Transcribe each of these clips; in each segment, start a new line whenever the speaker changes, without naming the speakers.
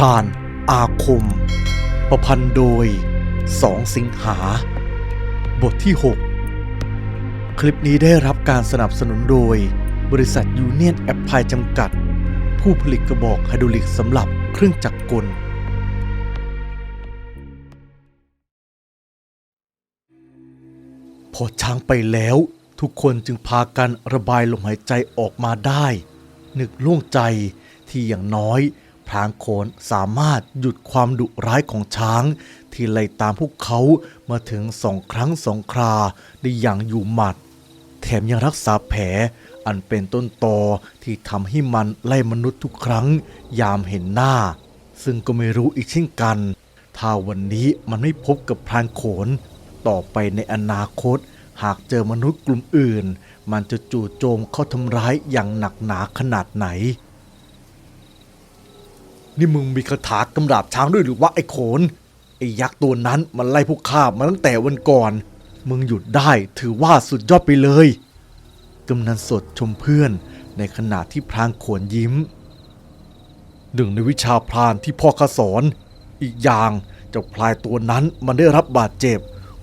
รานอาคม ประพันธ์โดยสองสิงหา บทที่ 6 คลิปนี้ได้รับการสนับสนุนโดย บริษัทยูเนียนแอปพลายจำกัด ผู้ผลิตกระบอกไฮดรอลิกสำหรับเครื่องจักรกล พอช้างไปแล้วทุกคนจึงพากันระบายลมหายใจออกมาได้ นึกโล่งใจที่อย่างน้อย พรางโขนสามารถหยุดความดุร้ายของช้าง ที่ไล่ตามพวกเขามาถึงสองครั้งสองคราได้อย่างอยู่หมัด แถมยังรักษาแผล อันเป็นต้นตอที่ทำให้มันไล่มนุษย์ทุกครั้ง ยามเห็นหน้า ซึ่งก็ไม่รู้อีกเช่นกัน ถ้าวันนี้มันไม่พบกับพรานโขน ต่อไปในอนาคต หากเจอมนุษย์กลุ่มอื่น มันจะจู่โจมเข้าทำร้ายอย่างหนักหนาขนาดไหน นี่มึงมีคาถากำราบช้างด้วยหรือว่าไอ้โขน ไอ้ยักษ์ตัวนั้นมันไล่พวกข้ามาตั้งแต่วันก่อน มึงหยุดได้ถือว่าสุดยอดไปเลย กำนันสดชมเพื่อนในขณะที่พรางโขนยิ้ม หนึ่งในวิชาพรานที่พ่อข้าสอน อีกอย่างเจ้าพลายตัวนั้นมันได้รับบาดเจ็บ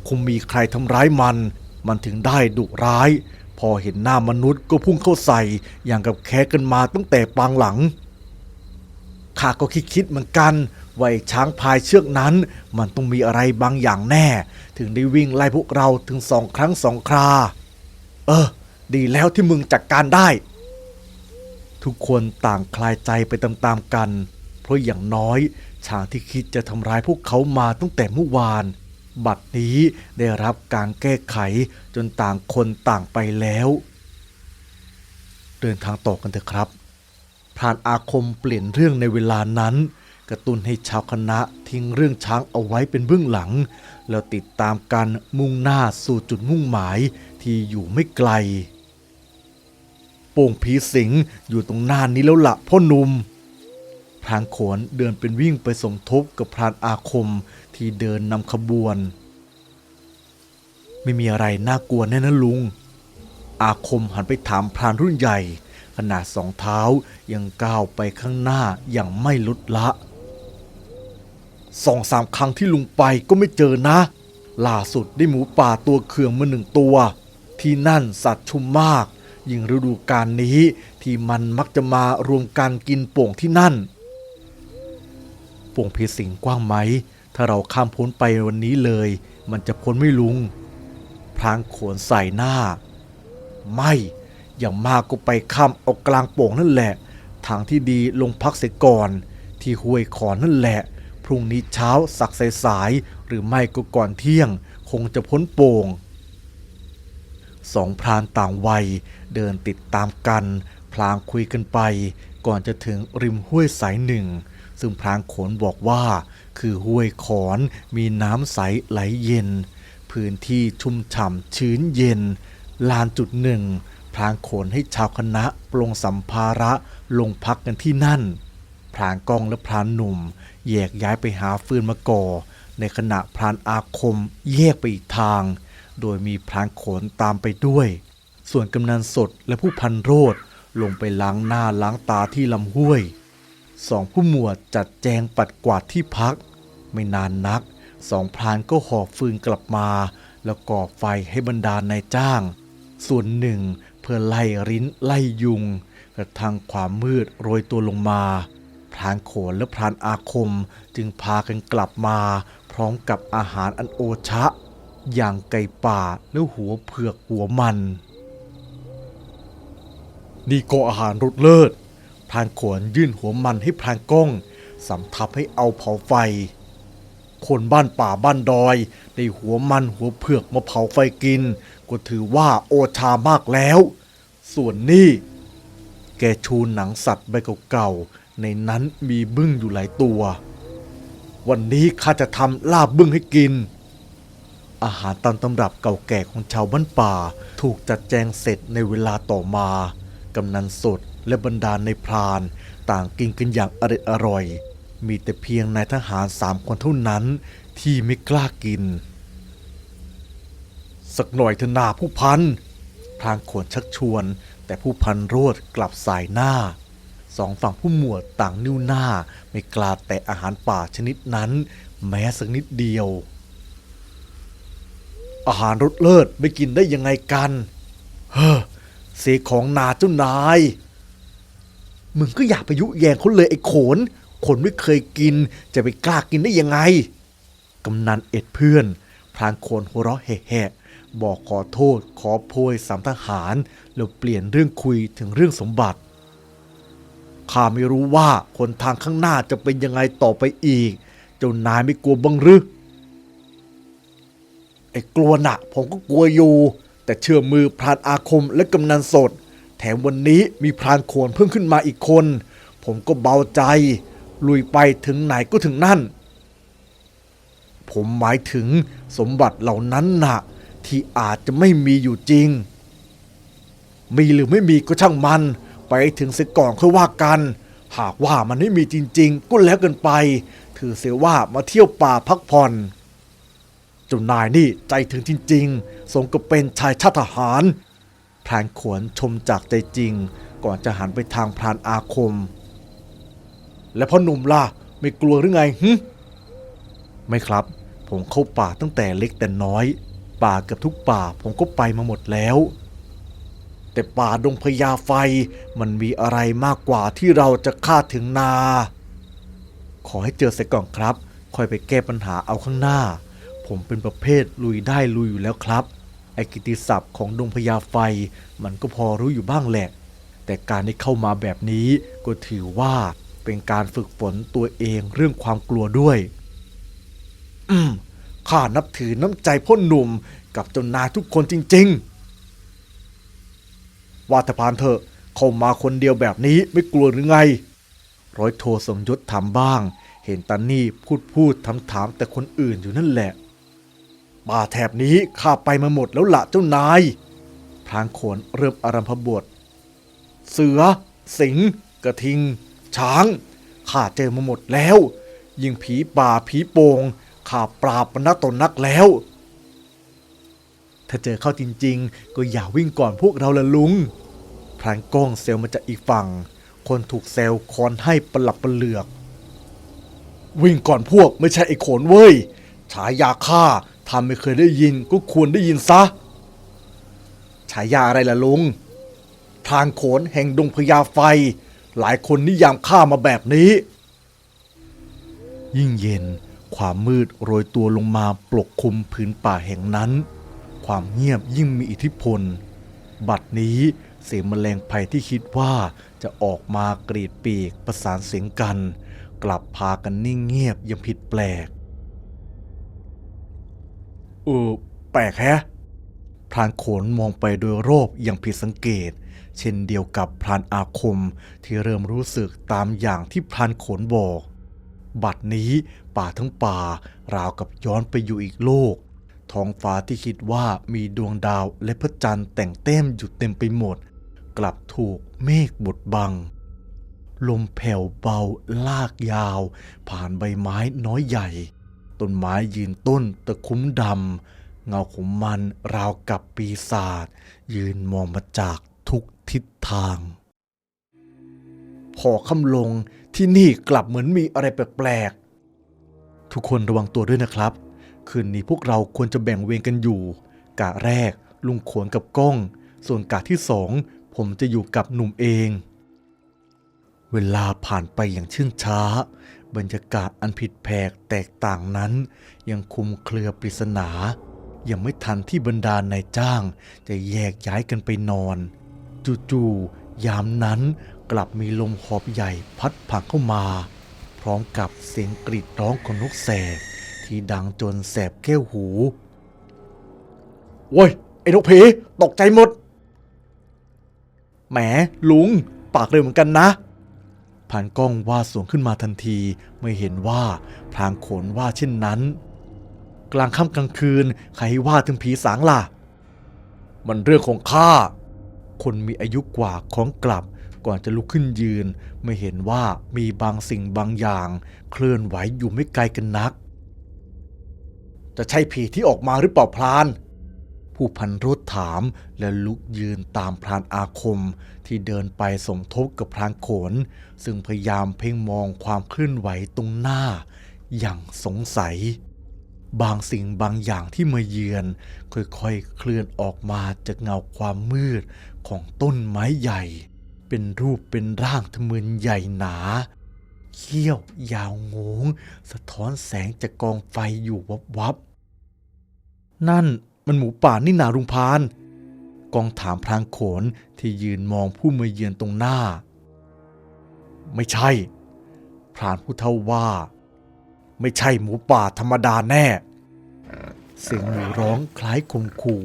คงมีใครทำร้ายมัน มันถึงได้ดุร้าย พอเห็นหน้ามนุษย์ก็พุ่งเข้าใส่อย่างกับแค้กันมาตั้งแต่ปางหลัง ข้าก็คิดคิดๆเหมือนกันว่าช้างพายเชือกนั้น มันต้องมีอะไรบางอย่างแน่ ถึงได้วิ่งไล่พวกเราถึงสองครั้งสองครา เออ ดีแล้วที่มึงจัดกการได้ ทุกคนต่างคลายใจไปตามๆกัน เพราะอย่างน้อยช้างที่คิดจะทำร้ายพวกเขามาตั้งแต่เมื่อวานบัดนี้ได้รับการแก้ไขจนต่างคนต่างไปแล้ว เดินทางต่อกันเถอะครับ พรานอาคมเปลี่ยนเรื่องในเวลานั้น กระตุ้นให้ชาวคณะทิ้งเรื่องช้างเอาไว้เป็นเบื้องหลัง แล้วติดตามกันมุ่งหน้าสู่จุดมุ่งหมายที่อยู่ไม่ไกล โป่งผีสิงอยู่ตรงหน้านี้แล้วละพ่อหนุ่มพรางขนเดินเป็นวิ่งไปสมทบกับพรานอาคมที่เดินนำขบวน ไม่มีอะไรน่ากลัวแน่นะลุง อาคมหันไปถามพรานรุ่นใหญ่ ขนาดสองเท้ายังก้าวไปข้างหน้าอย่างไม่ลดละสองสามครั้งที่ลุงไปก็ไม่เจอนะ ล่าสุดได้หมูป่าตัวเคืองมาหนึ่งตัว ที่นั่นสัตว์ชุมมาก ยิ่งฤดูกาลนี้ที่มันมักจะมารวมกันกินโป่งที่นั่น โป่งเพสิงกว้างไหม ถ้าเราข้ามพ้นไปวันนี้เลย มันจะพ้นไม่ลุง พรางโขนใส่หน้า ไม่ อย่างมากก็ไปข้ามเอากลางโป่งนั่นแหละ ทางที่ดีลงพักเสียก่อน ที่ห้วยขอนนั่นแหละ พรุ่งนี้เช้าสักสายๆหรือไม่ก็ก่อนเที่ยง คงจะพ้นโป่งสองพรานต่างวัยเดินติดตามกัน พลางคุยกันไป ก่อนจะถึงริมห้วยสายหนึ่ง ซึ่งพรางโขนบอกว่า คือห้วยขอนมีน้ำใสไหลเย็น พื้นที่ชุ่มฉ่ำชื้นเย็น ลานจุดหนึ่ง พรางโขนให้ชาวคณะปลงสัมภาระลงพักกันที่นั่นพรานกองและพรานหนุ่ม แยกย้ายไปหาฟืนมาก่อ ในขณะพรานอาคมแยกไปอีกทาง โดยมีพรานโขนตามไปด้วย ส่วนกำนันสดและผู้พันโรดลงไปล้างหน้าล้างตาที่ลำห้วยสองผู้หมวดจัดแจงปัดกวาดที่พัก ไม่นานนักสองพรานก็หอบฟืนกลับมา แล้วก่อไฟให้บรรดานายจ้าง ส่วนหนึ่งเพื่อไล่ริ้นไล่ยุง กระทั่งความมืดโรยตัวลงมาพรานโขนและพรานอาคมจึงพากันกลับมา พร้อมกับอาหารอันโอชะ อย่างไก่ป่าและหัวเผือกหัวมันนี่ก็อาหารรสเลิศพรานโขนยื่นหัวมันให้พรานก้องสำทับให้เอาเผาไฟ คนบ้านป่าบ้านดอยได้หัวมันหัวเผือกมาเผาไฟกิน ก็ถือว่าโอชามากแล้ว ส่วนนี่แกชูหนังสัตว์ใบเก่าๆในนั้นมีบึ้งอยู่หลายตัว วันนี้ข้าจะทำลาบบึ้งให้กิน อาหารตามตำรับเก่าแก่ของชาวบ้านป่า ถูกจัดแจงเสร็จในเวลาต่อมากำนันสดและบรรดาในพราน ต่างกินกันอย่างอร่อยอร่อย มีแต่เพียงนายทหารสามคนเท่านั้นที่ไม่กล้ากิน สักหน่อยเถอะนาผู้พันพรางโขนชักชวน แต่ผู้พันโรดกลับสายหน้าสองฝั่งผู้หมวดต่างนิ้วหน้าไม่กล้าแตะอาหารป่าชนิดนั้น แม้สักนิดเดียว อาหารรสเลิศไม่กินได้ยังไงกัน เฮ้อเสกของนาเจ้านาย มึงก็อยากไปยุแยงเขาเลยไอ้โขน คนไม่เคยกินจะไปกล้ากินได้ยังไง กำนันเอ็ดเพื่อนพรางโคนหัวเราะแหะๆบอกขอโทษขอโพยสามทหาร แล้วเปลี่ยนเรื่องคุยถึงเรื่องสมบัติข้าไม่รู้ว่าคนทางข้างหน้าจะเป็นยังไงต่อไปอีก เจ้านายไม่กลัวบ้างหรือไอ้กลัวหนะผมก็กลัวอยู่ แต่เชื่อมือพรานอาคมและกำนันสด แถมวันนี้มีพรานโขนเพิ่มขึ้นมาอีกคน ผมก็เบาใจ ลุยไปถึงไหนก็ถึงนั่น ผมหมายถึงสมบัติเหล่านั้นน่ะ ที่อาจจะไม่มีอยู่จริง มีหรือไม่มีก็ช่างมัน ไปถึงเสียก่อนค่อยว่ากัน หากว่ามันไม่มีจริง ๆ ก็แล้วกินไป ถือเสียว่ามาเที่ยวป่าพักผ่อนเจ้านายนี่ใจถึงจริง ๆ สมกับเป็นชายชาติทหารพรานขวนชมจากใจจริง ก่อนจะหันไปทางพรานอาคม และพ่อหนุ่มล่ะไม่กลัวหรือไงหึไม่ครับ ผมเข้าป่าตั้งแต่เล็กแต่น้อย ป่าเกือบทุกป่าผมก็ไปมาหมดแล้ว แต่ป่าดงพญาไฟมันมีอะไรมากกว่าที่เราจะคาดถึงนา ขอให้เจอเสียก่อนครับ ค่อยไปแก้ปัญหาเอาข้างหน้า ผมเป็นประเภทลุยได้ลุยอยู่แล้วครับไอ้กิตติศัพท์ของดงพญาไฟ มันก็พอรู้อยู่บ้างแหละ แต่การได้เข้ามาแบบนี้ก็ถือว่า เป็นการฝึกฝนตัวเองเรื่องความกลัวด้วย อืมข้านับถือน้ำใจพ่อหนุ่มกับเจ้านายทุกคนจริง ๆ ว่าแต่พานเถอะเข้ามาคนเดียวแบบนี้ไม่กลัวหรือไง ร้อยโทสมยศถามบ้าง เห็นตานี่พูดพูดถามถามแต่คนอื่นอยู่นั่นแหละป่าแถบนี้ข้าไปมาหมดแล้วละเจ้านาย พรางโขนเริ่มอารัมพบท เสือ สิงห์กระทิง ช้างข้าเจอมาหมดแล้ว ยิ่งผีป่าผีโปงข้าปราบมันนักตนนักแล้ว ถ้าเจอเข้าจริง ๆ ก็อย่าวิ่งก่อนพวกเราละลุง พรานก้องเซลมาจากอีกฝั่ง คนถูกเซลคอนให้ประหลับประเหลือก วิ่งก่อนพวกไม่ใช่ไอ้โขนเว้ยฉายาฆ่าทำไม่เคยได้ยินก็ควรได้ยินซะ ฉายาอะไรล่ะลุง ทางโขนแห่งดงพญาไฟ หลายคนนิยามข้ามาแบบนี้ ยิ่งเย็น ความมืดโรยตัวลงมาปกคลุมพื้นป่าแห่งนั้น ความเงียบยิ่งมีอิทธิพล บัดนี้เสียงแมลงภัยที่คิดว่าจะออกมากรีดปีกประสานเสียงกัน กลับพากันนิ่งเงียบยังผิดแปลกเออแปลกแฮะพรานโขนมองไปโดยรอบอย่างผิดสังเกต เช่นเดียวกับพรานอาคมที่เริ่มรู้สึกตามอย่างที่พรานโขนบอก บัดนี้ป่าทั้งป่าราวกับย้อนไปอยู่อีกโลก ท้องฟ้าที่คิดว่ามีดวงดาวและพระจันทร์แต่งเต้มอยู่เต็มไปหมด กลับถูกเมฆบดบัง ลมแผ่วเบาลากยาว ผ่านใบไม้น้อยใหญ่ ต้นไม้ยืนต้นตะคุ้มดำเงาของมันราวกับปีศาจยืนมองมาจากทุก ทิศทาง พอค่ำลงที่นี่กลับเหมือนมีอะไรแปลกๆ ทุกคนระวังตัวด้วยนะครับ คืนนี้พวกเราควรจะแบ่งเวรกันอยู่ กะแรกลุงขวนกับก้อง ส่วนกะที่สองผมจะอยู่กับหนุ่มเอง เวลาผ่านไปอย่างเชื่องช้า บรรยากาศอันผิดแผกแตกต่างนั้น ยังคุมเครือปริศนายังไม่ทันที่บรรดานายจ้างจะแยกย้ายกันไปนอน จู่ๆยามนั้นกลับมีลมหอบใหญ่พัดผ่านเข้ามา พร้อมกับเสียงกรีดร้องของนกแสกที่ดังจนแสบแก้วหูโว้ย ไอ้นกผีตกใจหมด แหมลุง ปากเร็วเหมือนกันนะผ่านกล้องว่าสวนขึ้นมาทันทีเมื่อเห็นว่าพรางโขนว่าเช่นนั้น กลางค่ำกลางคืน ใครว่าถึงผีสางล่ะ มันเรื่องของข้า คนมีอายุกว่าของกลับ ก่อนจะลุกขึ้นยืน ไม่เห็นว่ามีบางสิ่งบางอย่าง เคลื่อนไหวอยู่ไม่ไกลกันนัก จะใช่ผีที่ออกมาหรือเปล่าพลาน ผู้พันรถถามและลุกยืนตามพรานอาคมที่เดินไปสมทบกับพรานโขน ซึ่งพยายามเพ่งมองความเคลื่อนไหวตรงหน้า อย่างสงสัยบางสิ่งบางอย่างที่มาเยือน ค่อยๆ เคลื่อนออกมาจากเงาความมืด ของต้นไม้ใหญ่ เป็นรูปเป็นร่างทะมึนใหญ่หนา เขี้ยวยาวงง สะท้อนแสงจากกองไฟอยู่วับวับ นั่นมันหมูป่านี่นารุงพาน กองถามพรางโขนที่ยืนมองผู้มาเยือนตรงหน้า ไม่ใช่ พรานผู้เท่าว่า ไม่ใช่หมูป่าธรรมดาแน่ เสียงหมูร้องคล้ายคมขู่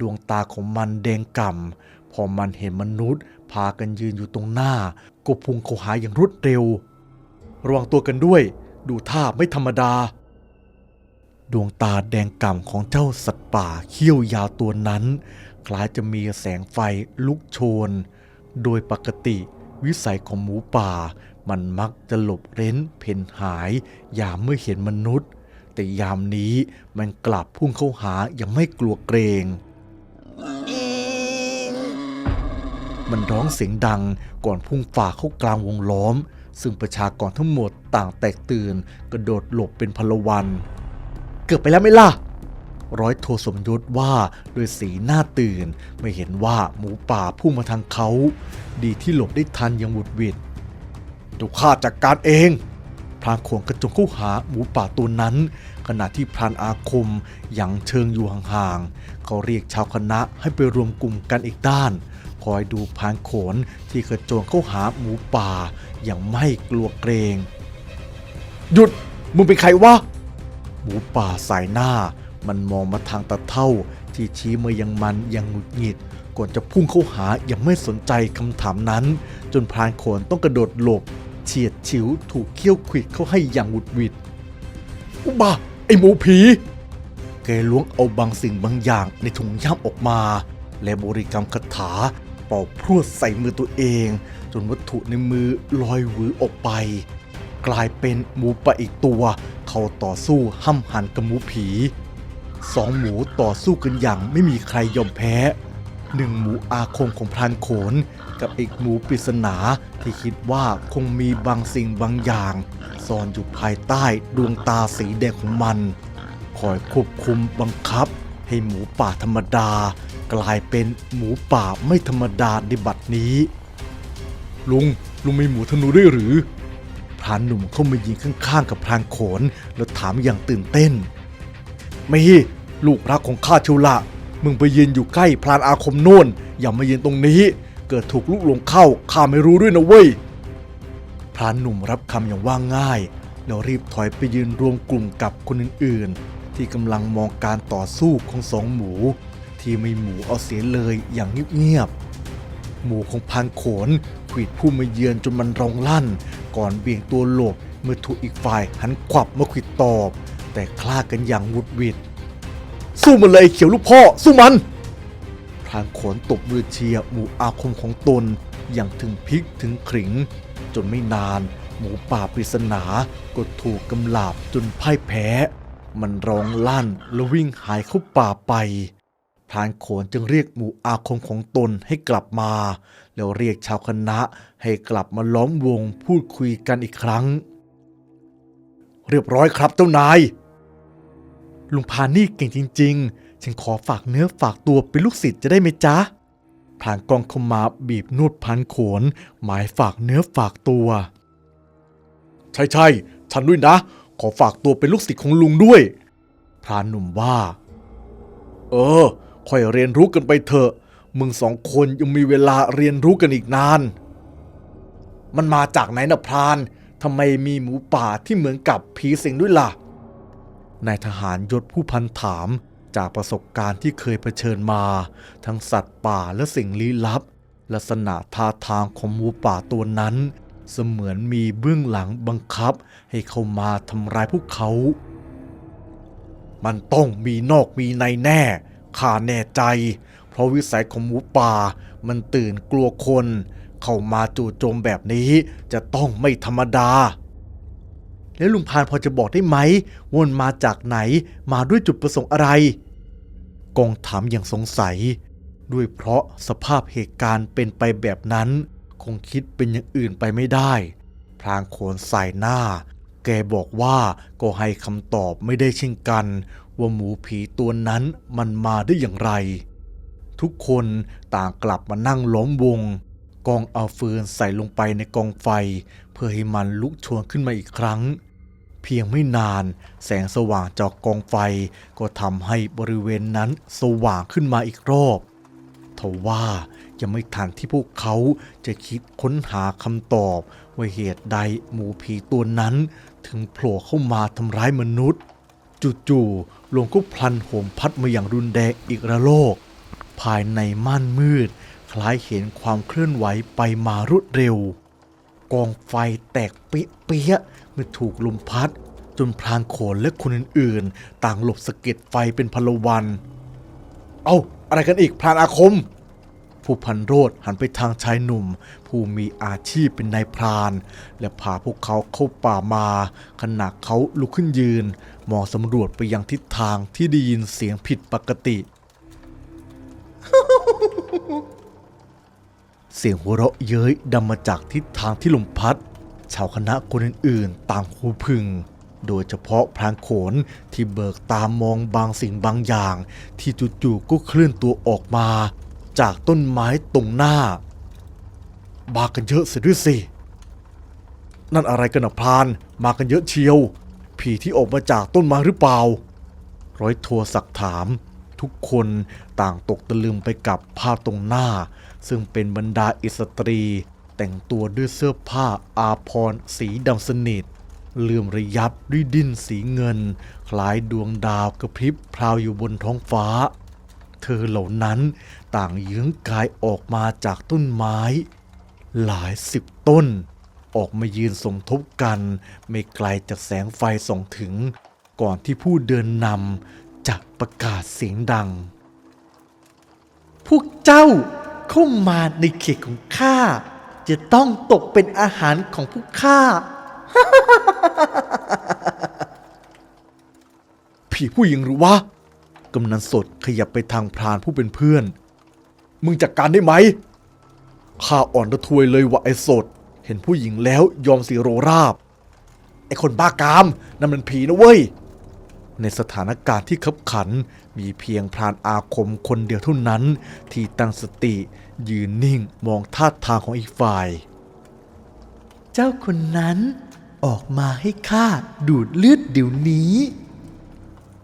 ดวงตาของมันแดงก่ำ อมันเห็นมนุษย์ พากันยืนอยู่ตรงหน้า ก็พุ่งเข้าหาอย่างรวดเร็ว ระวังตัวกันด้วย ดูท่าไม่ธรรมดา ดวงตาแดงก่ำของเจ้าสัตว์ป่าเขี้ยวยาวตัวนั้น คล้ายจะมีแสงไฟลุกโชน โดยปกติวิสัยของหมูป่า มันมักจะหลบเร้นเพ่นหาย ยามเมื่อเห็นมนุษย์ แต่ยามนี้มันกลับพุ่งเข้าหาอย่างไม่กลัวเกรง มันร้องเสียงดังก่อนพุ่งฝ่าเข้ากลางวงล้อม ซึ่งประชากรทั้งหมดต่างแตกตื่น กระโดดหลบเป็นพลวัน เกือบไปแล้วไม่ล่ะ ร้อยโทสมยศว่าด้วยสีหน้าตื่น ไม่เห็นว่าหมูป่าพุ่งมาทางเขา ดีที่หลบได้ทันยังหวุดหวิดดูข้าจัดกการเองพรานโขงกระจงเข้าหาหมูป่าตัวนั้น ขณะที่พรานอาคมยังเชิงอยู่ห่างๆเขาเรียกชาวคณะให้ไปรวมกลุ่มกันอีกด้าน อยดูพรานโขนที่กระโจนเข้าหาหมูป่า อย่างไม่กลัวเกรง หยุด มึงเป็นใครวะ หมูป่าสายหน้า มันมองมาทางตะเท่า ที่ชี้มายังมันอย่างหงุดหงิด ก่อนจะพุ่งเข้าหาอย่างไม่สนใจคำถามนั้น จนพรานโขนต้องกระโดดหลบ เฉียดฉิวถูกเขี้ยวขวิดเข้าให้อย่างหวุดหวิดอุบาไอหมูผีแกล้วงเอาบางสิ่งบางอย่างในถุงย่ามออกมา และบริกรรมคาถา เป่าพรวดใส่มือตัวเอง จนวัตถุในมือลอยหวือออกไป กลายเป็นหมูป่าอีกตัว เข้าต่อสู้ห้ำหันกับหมูผีสองหมูต่อสู้กันอย่างไม่มีใครยอมแพ้หนึ่งหมูอาคมของพรานโขน กับอีกหมูปริศนาที่คิดว่าคงมีบางสิ่งบางอย่างซ่อนอยู่ภายใต้ดวงตาสีแดงของมัน คอยควบคุมบังคับ ให้หมูป่าธรรมดา กลายเป็นหมูป่าไม่ธรรมดาในบัดนี้ ลุง ลุงมีหมูธนูด้วยหรือ พรานหนุ่มเข้ามายิงข้างๆกับพรานโขน แล้วถามอย่างตื่นเต้น ไม่ลูกรักของข้าเชียวละมึงไปยืนอยู่ใกล้พรานอาคมโน่น อย่ามายืนตรงนี้ เกิดถูกลูกหลงเข้าข้าไม่รู้ด้วยนะเว้ย พรานหนุ่มรับคำอย่างว่าง่าย แล้วรีบถอยไปยืนรวมกลุ่มกับคนอื่นๆ ที่กำลังมองการต่อสู้ของสองหมู ที่ไม่หมูเอาเสียเลยอย่างเงียบๆหมูของพรานโขนขวิดผู้มาเยือนจนมันร้องลั่น ก่อนเบี่ยงตัวหลบเมื่อถูกอีกฝ่ายหันขวับมาขวิดตอบ แต่คลากันอย่างวุดวิดสู้มันเลยเขียวลูกพ่อ สู้มันพรานโขนตบมือเชียร์หมูอาคมของตนอย่างถึงพริกถึงขริง จนไม่นาน หมูป่าปริศนาก็ถูกกำลาบจนพ่ายแพ้ มันร้องลั่นแล้ววิ่งหายเข้าป่าไป พรานโขนจึงเรียกหมู่อาคมของตนให้กลับมา แล้วเรียกชาวคณะให้กลับมาล้อมวงพูดคุยกันอีกครั้ง เรียบร้อยครับเจ้านาย ลุงพานี่เก่งจริง ๆ ฉันขอฝากเนื้อฝากตัวเป็นลูกศิษย์จะได้ไหมจ๊ะพรานกองเข้ามาบีบนวดพันโขน หมายฝากเนื้อฝากตัว ใช่ใช่ๆฉันด้วยนะ ขอฝากตัวเป็นลูกศิษย์ของลุงด้วย พรานหนุ่มว่า เออ ค่อยเรียนรู้กันไปเถอะ มึงสองคนยังมีเวลาเรียนรู้กันอีกนาน มันมาจากไหนนะพรานทำไมมีหมูป่าที่เหมือนกับผีสิงด้วยล่ะ นายทหารยศผู้พันถามจากประสบการณ์ที่เคยเผชิญมา ทั้งสัตว์ป่าและสิ่งลี้ลับ ลักษณะท่าทางของหมูป่าตัวนั้น เสมือนมีเบื้องหลังบังคับให้เข้ามาทำร้ายพวกเขา มันต้องมีนอกมีในแน่ ข้าแน่ใจ เพราะวิสัยของหมูป่า มันตื่นกลัวคน เข้ามาจู่โจมแบบนี้จะต้องไม่ธรรมดา แล้วลุงพานพอจะบอกได้ไหมวนมาจากไหนมาด้วยจุดประสงค์อะไร กองถามอย่างสงสัย ด้วยเพราะสภาพเหตุการณ์เป็นไปแบบนั้น คงคิดเป็นอย่างอื่นไปไม่ได้พรางโขนใส่หน้าแกบอกว่าก็ให้คำตอบไม่ได้เช่นกัน ว่าหมูผีตัวนั้นมันมาได้อย่างไร ทุกคนต่างกลับมานั่งล้อมวง กองเอาฟืนใส่ลงไปในกองไฟ เพื่อให้มันลุกโชนขึ้นมาอีกครั้ง เพียงไม่นาน แสงสว่างจากกองไฟก็ทำให้บริเวณนั้นสว่างขึ้นมาอีกรอบทว่ายังไม่ทันที่พวกเขาจะคิดค้นหาคำตอบว่าเหตุใดหมูผีตัวนั้นถึงโผล่เข้ามาทำร้ายมนุษย์ จู่ๆลมก็พลันโหมพัดมาอย่างรุนแรงอีกระโลก ภายในม่านมืด คล้ายเห็นความเคลื่อนไหวไปมารวดเร็ว กองไฟแตกเปี้ยะๆเมื่อถูกลมพัด จนพรางโขนและคนอื่นๆ ต่างหลบสะเก็ดไฟเป็นพลวัน เอ้า อะไรกันอีกพรานอาคมผู้พันโรธหันไปทางชายหนุ่ม ผู้มีอาชีพเป็นนายพราน และพาพวกเขาเข้าป่ามา ขณะเขาลุกขึ้นยืน มองสำรวจไปยังทิศทางที่ได้ยินเสียงผิดปกติ เสียงหัวเราะเย้ยดังมาจากทิศทางที่ลมพัด ชาวคณะคนอื่นๆ ต่างหูพึง โดยเฉพาะพรางโขนที่เบิกตามมองบางสิ่งบางอย่าง ที่จู่ๆก็เคลื่อนตัวออกมา จากต้นไม้ตรงหน้ามากันเยอะเสียด้วยสิ นั่นอะไรกันนะพราน มากันเยอะเชียว ผีที่ออกมาจากต้นไม้หรือเปล่า ร้อยโทสักถาม ทุกคนต่างตกตะลึงไปกับภาพตรงหน้า ซึ่งเป็นบรรดาอิสตรี แต่งตัวด้วยเสื้อผ้าอาพรสีดำสนิทเลื่อมระยับด้วยดินสีเงิน คล้ายดวงดาวกระพริบพราวอยู่บนท้องฟ้า เธอเหล่านั้นต่างยื้องกายออกมาจากต้นไม้ หลายสิบต้น ออกมายืนสมทบกัน ไม่ไกลจากแสงไฟส่องถึง ก่อนที่ผู้เดินนำจะประกาศเสียงดัง พวกเจ้าเข้ามาในเขตของข้า จะต้องตกเป็นอาหารของพวกข้า ผีผู้หญิงหรือวะกำนันสดขยับไปทางพรานผู้เป็นเพื่อน มึงจัดการได้ไหมข้าอ่อนระทวยเลยว่าไอ้สด เห็นผู้หญิงแล้วยอมเสียโรราบ ไอ้คนบ้ากามนั่นมันผีนะเว้ย ในสถานการณ์ที่ขับขันมีเพียงพรานอาคมคนเดียวเท่านั้น ที่ตั้งสติยืนนิ่งมองท่าทางของอีกฝ่าย เจ้าคนนั้นออกมาให้ข้าดูดเลือดเดี๋ยวนี้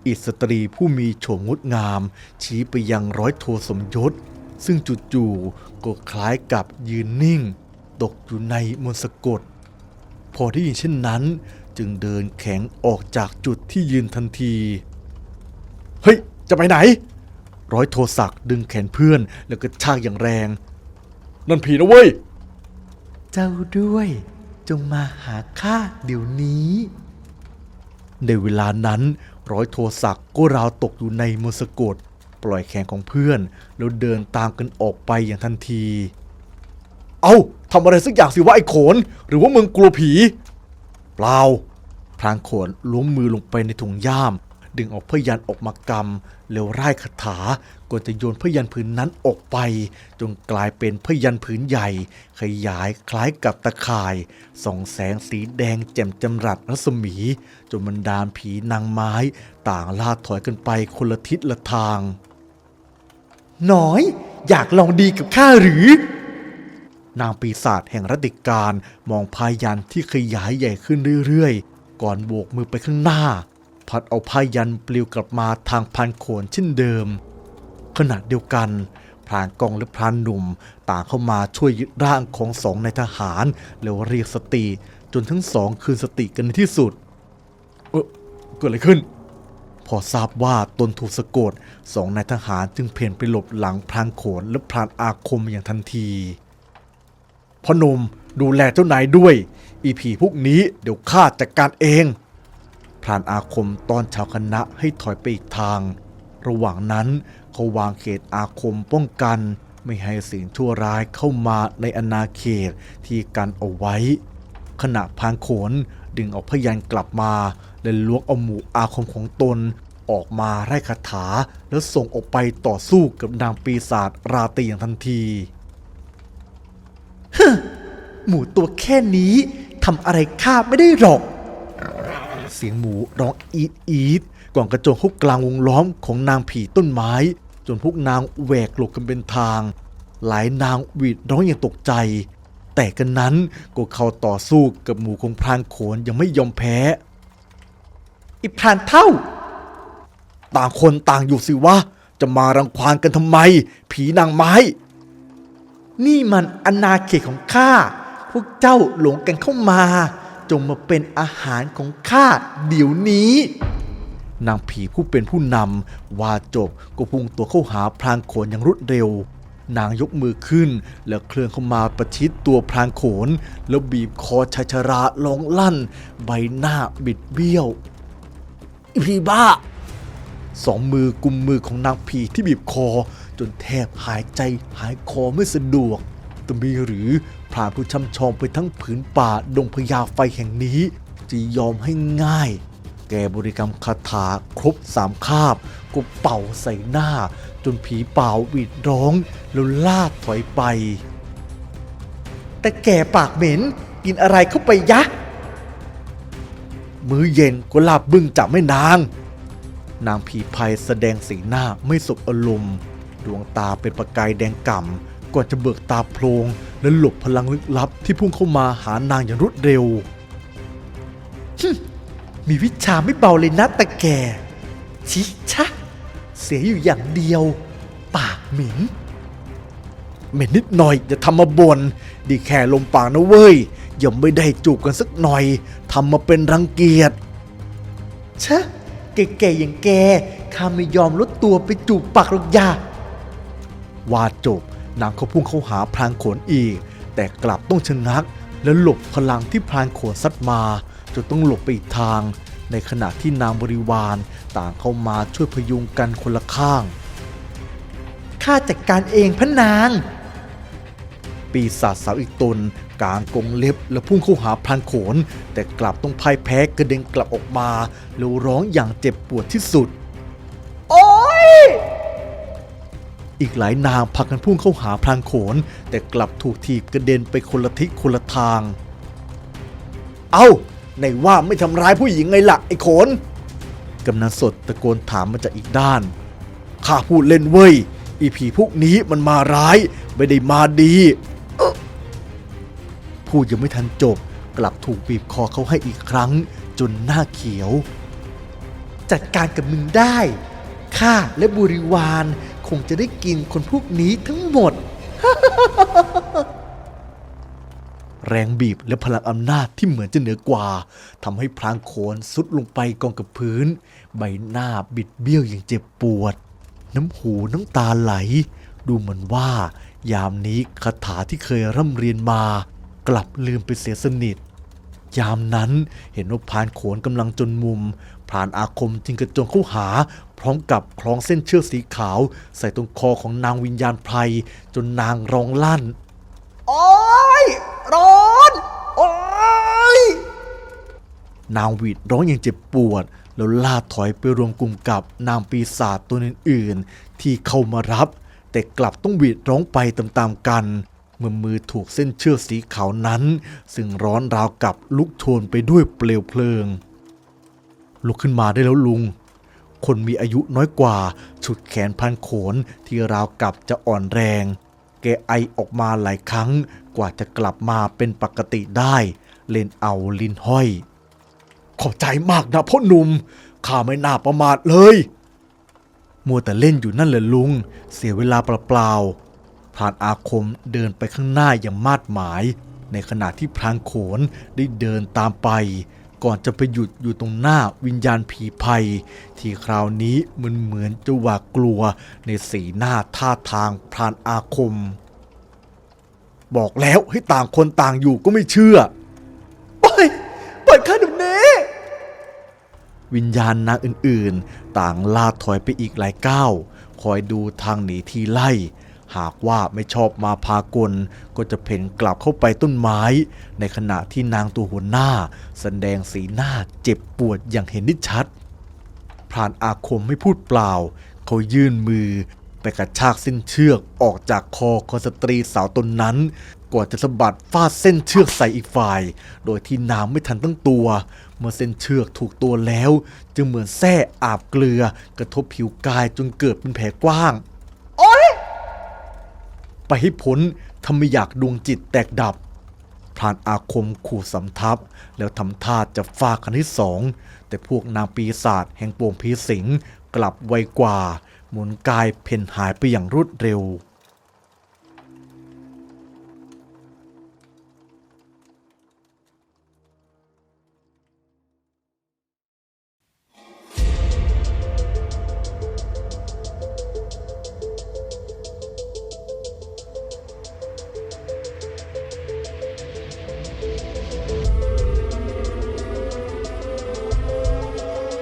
อิสตรีผู้มีโฉมงดงาม ชี้ไปยังร้อยโทสมยศ ซึ่งจู่ๆก็คล้ายกับยืนนิ่ง ตกอยู่ในมนต์สะกด พอได้ยินเช่นนั้นจึงเดินแข็งออกจากจุดที่ยืนทันที เฮ้ย จะไปไหน ร้อยโทศักดิ์ดึงแขนเพื่อนแล้วก็ชากอย่างแรง นั่นผีนะเว้ย เจ้าด้วย จงมาหาข้าเดี๋ยวนี้ ในเวลานั้น ร้อยโทศักดิ์ก็ราวตกอยู่ในมนต์สะกด ปล่อยแขนของเพื่อน แล้วเดินตามกันออกไปอย่างทันที เอาทำอะไรสักอย่างสิวะไอ้โขน หรือว่ามึงกลัวผี เปล่าพรางโขนล้วงมือลงไปในถุงย่าม ดึงเออกพยันออกมากำแล้วร่ายคาถาก่อนจะโยนพยันผืนนั้นออกไป จนกลายเป็นพยันผืนใหญ่ ขยายคล้ายกับตะข่าย ส่องแสงสีแดงแจ่มจำรัดรัศมี จนบรรดาผีนางไม้ ต่างล่าถอยกันไปคนละทิศละทาง น้อย อยากลองดีกับข้าหรือ นางปีศาจแห่งรตติการมองพายันที่ขยายใหญ่ขึ้นเรื่อยๆ ก่อนโบกมือไปข้างหน้า พัดเอาพายันปลิวกลับมาทางพันโขนเช่นเดิม ขณะเดียวกันพรานกองและพรานหนุ่ม ต่างเข้ามาช่วยยึดร่างของสองนายทหารแล้วเรียกสติจนทั้งสองคืนสติกันในที่สุด เออเกิดอะไรขึ้น พอทราบว่าตนถูกสะกดสองนายทหารจึงเพ่นไปหลบหลังพรานโขนและพรานอาคมอย่างทันที พ่อหนุ่มดูแลเจ้านายด้วย อีผีพวกนี้เดี๋ยวข้าจัดการเองพรานอาคมตอนชาวคณะให้ถอยไปอีกทาง ระหว่างนั้นเขาวางเขตอาคมป้องกัน ไม่ให้สิ่งชั่วร้ายเข้ามาในอาณาเขตที่กันเอาไว้ ขณะพานโขนดึงเอาพยันกลับมาและล้วงเอาหมูอาคมของตน ออกมาไล่คาถาแล้วส่งออกไปต่อสู้กับนางปีศาจราตีอย่างทันที หมูตัวแค่นี้ทำอะไรข้าไม่ได้หรอก เสียงหมูร้องอีดอีดก่อนกระโจนเข้ากลางวงล้อมของนางผีต้นไม้ จนพวกนางแหวกหลบกันเป็นทาง หลายนางหวีดร้องอย่างตกใจ แต่กันนั้นก็เข้าต่อสู้กับหมูของพรานโขนยังไม่ยอมแพ้อีพรานเท่า ต่างคนต่างอยู่สิวะ จะมารังควานกันทำไม ผีนางไม้ นี่มันอนาเขตของข้า พวกเจ้าหลงกันเข้ามา จงมาเป็นอาหารของข้าเดี๋ยวนี้ นางผีผู้เป็นผู้นำว่าจบก็พุ่งตัวเข้าหาพรางโขนอย่างรวดเร็ว นางยกมือขึ้น แล้วเคลื่อนเข้ามาประชิดตัวพรางโขน แล้วบีบคอชายชราร้องลั่น ใบหน้าบิดเบี้ยวอีพีบ้าสองมือกุมมือของนางผีที่บีบคอ จนแทบหายใจหายคอไม่สะดวกจะมีหรือพรานผู้ช่ำชองไปทั้งผืนป่าดงพญาไฟแห่งนี้ จะยอมให้ง่าย แกบริกรรมคาถาครบสามคาบก็เป่าใส่หน้า จนผีเป่าหวีดร้อง แล้วลากถอยไป แต่แกปากเหม็น กินอะไรเข้าไปยะ มื้อเย็นก็ลาบบึ้งจับไม่นาง นางผีภัยแสดงสีหน้าไม่สบอารมณ์ ดวงตาเป็นประกายแดงก่ำก่อนจะเบิกตาโพลงและหลบพลังลึกลับที่พุ่งเข้ามาหานางอย่างรวดเร็ว มีวิชาไม่เบาเลยนะแต่แกชิชะ เสียอยู่อย่างเดียว ปากเหม็นเหม็นนิดหน่อยอย่าทำมาบน่นดีแค่ลมปากนะเว้ยยังไม่ได้จูบกันสักหน่อยทำมาเป็นรังเกียจชะแก่ๆอย่างแกข้าไม่ยอมลดตัวไปจูบปากหรอกยา ว่าจบนางก็พุ่งเข้าหาพรางโขนอีก แต่กลับต้องชะงัก และหลบพลังที่พรางโขนซัดมาจนต้องหลบไปอีกทาง ในขณะที่นางบริวารต่างเข้ามาช่วยพยุงกันคนละข้างข้าจัดการเองพระนาง ปีศาจสาวอีกตนกางกรงเล็บและพุ่งเข้าหาพรานโขน แต่กลับต้องพ่ายแพ้กระเด็นกลับออกมาแล้วร้องอย่างเจ็บปวดที่สุด โอ้ย อีกหลายนางพากันพุ่งเข้าหาพรานโขน แต่กลับถูกถีบกระเด็นไปคนละทิศคนละทาง เอา้าในว่าไม่ทำร้ายผู้หญิงไงล่ะไอ้โขน กำนันสดตะโกนถามมาจากอีกด้าน ข้าพูดเล่นเว้ย อีผีพวกนี้มันมาร้าย ไม่ได้มาดีเอ้อพูดยังไม่ทันจบ กลับถูกบีบคอเขาให้อีกครั้ง จนหน้าเขียว จัดการกับมึงได้ ข้าและบริวาร งจะได้กินคนพวกนี้ทั้งหมด แรงบีบและพลังอำนาจที่เหมือนจะเหนือกว่าทำให้พรางโขนสุดลงไปกองกับพื้น ใบหน้าบิดเบี้ยวอย่างเจ็บปวด น้ำหูน้ำตาไหล ดูเหมือนว่า ยามนี้คาถาที่เคยร่ำเรียนมา กลับลืมไปเสียสนิทยามนั้นเห็นว่าพานโขนกำลังจนมุม พรานอาคมจึงกระโจนเข้าหา พร้อมกับคล้องเส้นเชือกสีขาว ใส่ตรงคอของนางวิญญาณไพรจนนางร้องลั่น โอ๊ยร้อนโอ๊ยนางหวีดร้องอย่างเจ็บปวด แล้วล่าถอยไปรวมกลุ่มกับนางปีศาจตัวอื่นๆ ที่เข้ามารับ แต่กลับต้องหวีดร้องไปตามๆกันเมื่อมือถูกเส้นเชือกสีขาวนั้น ซึ่งร้อนราวกับลุกโชนไปด้วยเปลวเพลิง ลุกขึ้นมาได้แล้วลุง คนมีอายุน้อยกว่าฉุดแขนพันโขนที่ราวกับจะอ่อนแรง แกไอออกมาหลายครั้งกว่าจะกลับมาเป็นปกติได้ เล่นเอาลิ้นห้อย ขอบใจมากนะพ่อหนุ่มข้าไม่น่าประมาทเลย มัวแต่เล่นอยู่นั่นเลยลุง เสียเวลาเปล่าๆพรานอาคมเดินไปข้างหน้าอย่างมาดหมาย ในขณะที่พรางโขนได้เดินตามไป ก่อนจะไปหยุดอยู่ตรงหน้าวิญญาณผีภัย ที่คราวนี้มันเหมือนจะหวาดกลัวในสีหน้าท่าทางพรานอาคม บอกแล้วให้ต่างคนต่างอยู่ก็ไม่เชื่อปล่อยปล่อยข้าเดี๋ยวนี้วิญญาณนางอื่นๆ ต่างล่าถอยไปอีกหลายก้าวคอยดูทางหนีทีไล่ หากว่าไม่ชอบมาพากล ก็จะเพ่นกลับเข้าไปต้นไม้ ในขณะที่นางตัวหัวหน้า แสดงสีหน้าเจ็บปวดอย่างเห็นได้ชัดพรานอาคมไม่พูดเปล่า เขายื่นมือไปกระชากเส้นเชือกออกจากคอของสตรีสาวตนนั้นก่อนจะสะบัดฟาดเส้นเชือกใส่อีกฝ่าย โดยที่นางไม่ทันตั้งตัว เมื่อเส้นเชือกถูกตัวแล้ว จึงเหมือนแส้อาบเกลือกระทบผิวกายจนเกิดเป็นแผลกว้าง ไปให้พ้นทำไมอยากดวงจิตแตกดับพรานอาคมขู่สำทับ แล้วทำท่าจะฟาดคันที่สอง แต่พวกนางปีศาจแห่งปวงพีสิง กลับไวกว่า หมุนกายเพ่นหายไปอย่างรวดเร็ว